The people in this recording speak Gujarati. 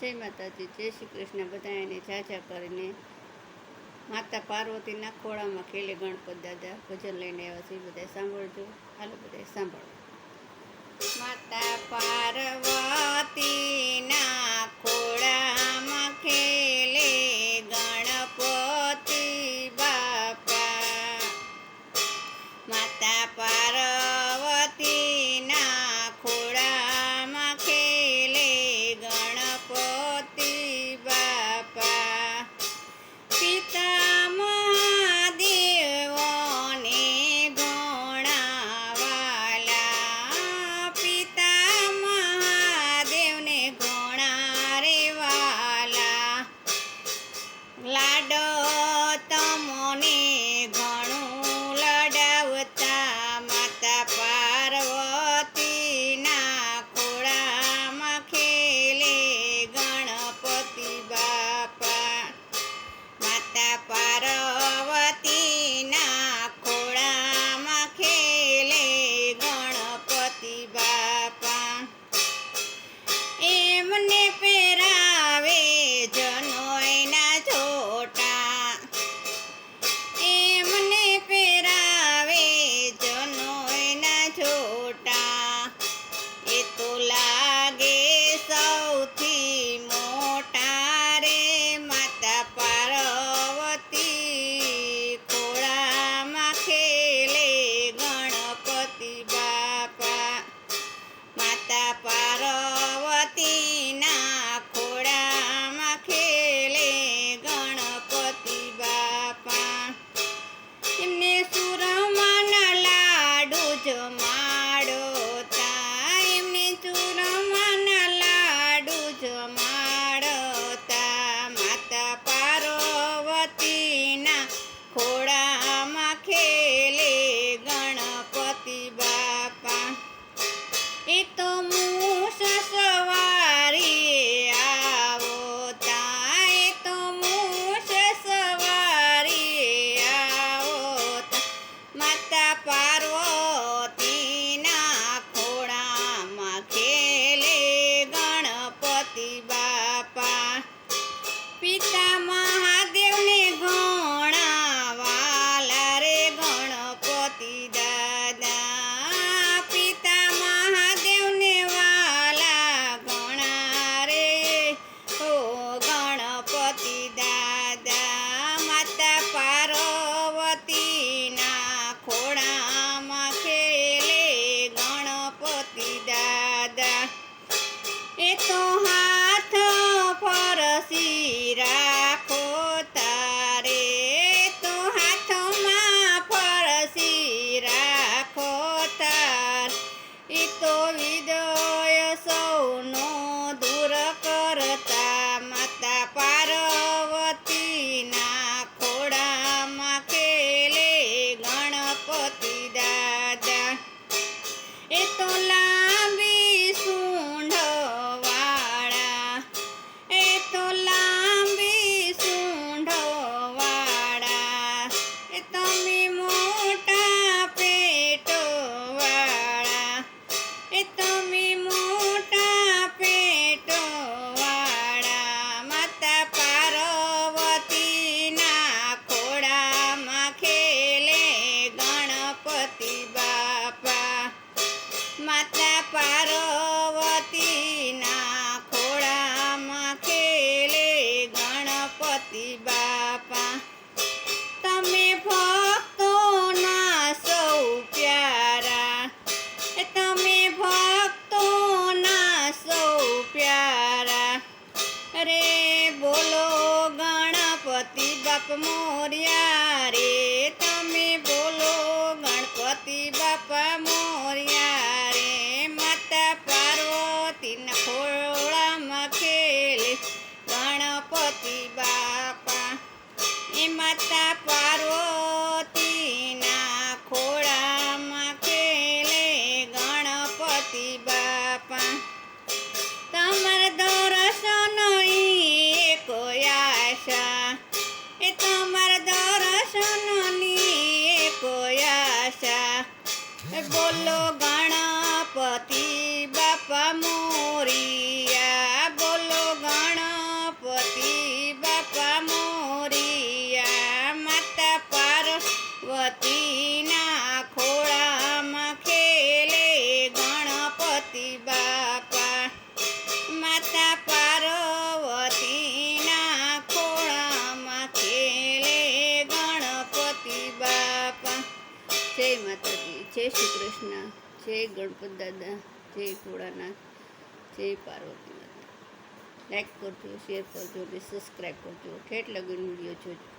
જય માતાજી, જય શ્રી કૃષ્ણ. બધાને જાજા કરીને માતા પાર્વતીના ખોળામાં કેલે ગણપત દાદા. ભજન લઈને આવ્યા છે. બધા સાંભળજો. હાલો બધા સાંભળો. ગણપતિ બાપા. તમે ભક્તોના સૌ પ્યારા. તમે ભક્તોના સૌ પ્યારા. રે બોલો ગણપતિ બાપ મો. માતા પાર્વતીના ખોળામાં ખેલે ગણપતિ બાપા. તમાર દરસો નહીં એક આશા. એ તમાર દરસો નહીં એક આશા. બોલો ગણપતિ બાપા મોરિયા, બોલો ગણપતિના ખોળામાં ખેલે ગણપતિ બાપા. માતા પાર્વતીના ખોળામાં ખેલે ગણપતિ બાપા. જય માતાજી, જય શ્રી કૃષ્ણ, જય ગણપત દાદા, જય ભોળાનાથ જય પાર્વતી માતા. લાઈક કરજો શેર કરજો અને સબસ્ક્રાઈબ કરજો. ઠેઠ લગીને વીડિયો જોજો.